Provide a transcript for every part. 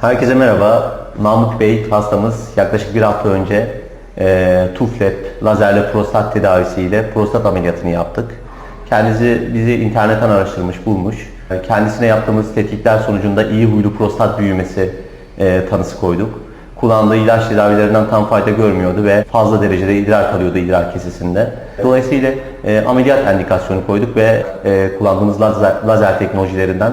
Herkese merhaba. Namık Bey hastamız yaklaşık bir hafta önce e, tuflet, lazerle prostat tedavisiyle prostat ameliyatını yaptık. Kendisi bizi internetten araştırmış, bulmuş. E, Kendisine yaptığımız tetkikler sonucunda iyi huylu prostat büyümesi e, tanısı koyduk. Kullandığı ilaç tedavilerinden tam fayda görmüyordu ve fazla derecede idrar kalıyordu idrar kesesinde. Dolayısıyla e, ameliyat endikasyonu koyduk ve e, kullandığımız lazer, lazer teknolojilerinden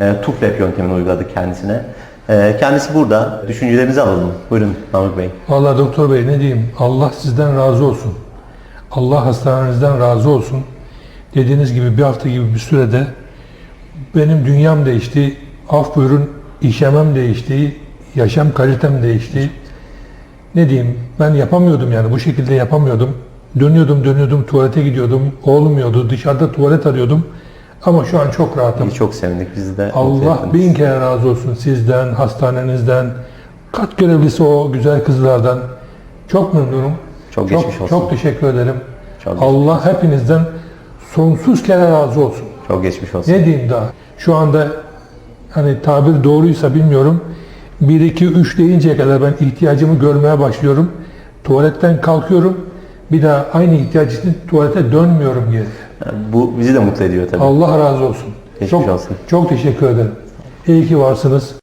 e, tuflep yöntemini uyguladık kendisine. E, kendisi burada. Düşüncelerinizi alalım. Buyurun Namık Bey. Vallahi doktor bey ne diyeyim Allah sizden razı olsun. Allah hastanenizden razı olsun. Dediğiniz gibi bir hafta gibi bir sürede benim dünyam değişti. Af buyurun işemem değişti. Yaşam kalitem değişti. Ne diyeyim ben yapamıyordum yani bu şekilde yapamıyordum. Dönüyordum dönüyordum tuvalete gidiyordum. Olmuyordu dışarıda tuvalet arıyordum. Ama şu an çok rahatım. Biz çok sevindik. Bizi de Allah bin kere razı olsun sizden, hastanenizden, kat görevlisi o güzel kızlardan. Çok memnunum. Çok geçmiş olsun. Çok teşekkür ederim. Çok Allah hepinizden sonsuz kere razı olsun. Çok geçmiş olsun. Ne diyeyim daha? Şu anda hani tabir doğruysa bilmiyorum. 1 2 3 deyinceye kadar ben ihtiyacımı görmeye başlıyorum. Tuvaletten kalkıyorum. Bir daha aynı ihtiyaç için tuvalete dönmüyorum geri. Bu bizi de mutlu ediyor tabii. Allah razı olsun. Geçmiş çok, olsun. Çok teşekkür ederim. İyi ki varsınız.